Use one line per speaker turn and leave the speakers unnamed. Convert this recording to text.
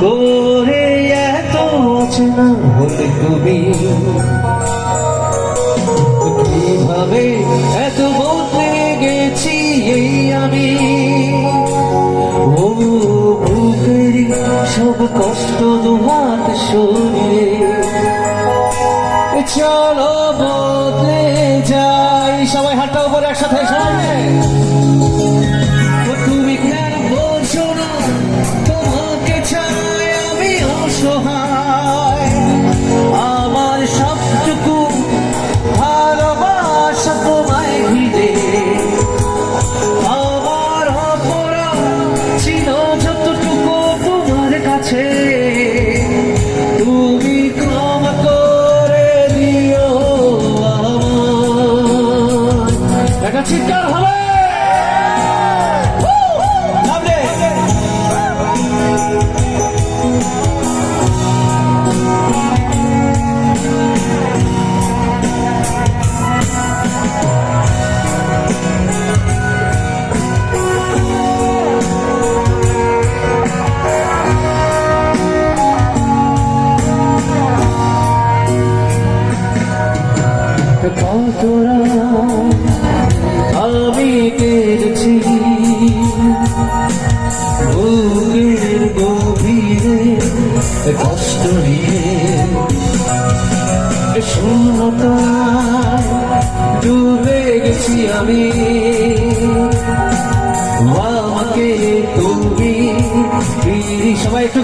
করে এত অচেনা হলে তুমি? কীভাবে এত বদলে গেছি এই আমি? ও বুকের সব কষ্ট দুহাত সরিয়ে চলো বদলে যাই। সবাই হাতটা উপরে একসাথে সবাই ছিল যতটুকু তোমার কাছে। তুমি কম করে দিও আমার কতরা আমি কেড়েছি বুকের গভীরে কষ্ট নিয়ে শূন্যতায় ডুবে গেছি আমি আমাকে তুমি সবাই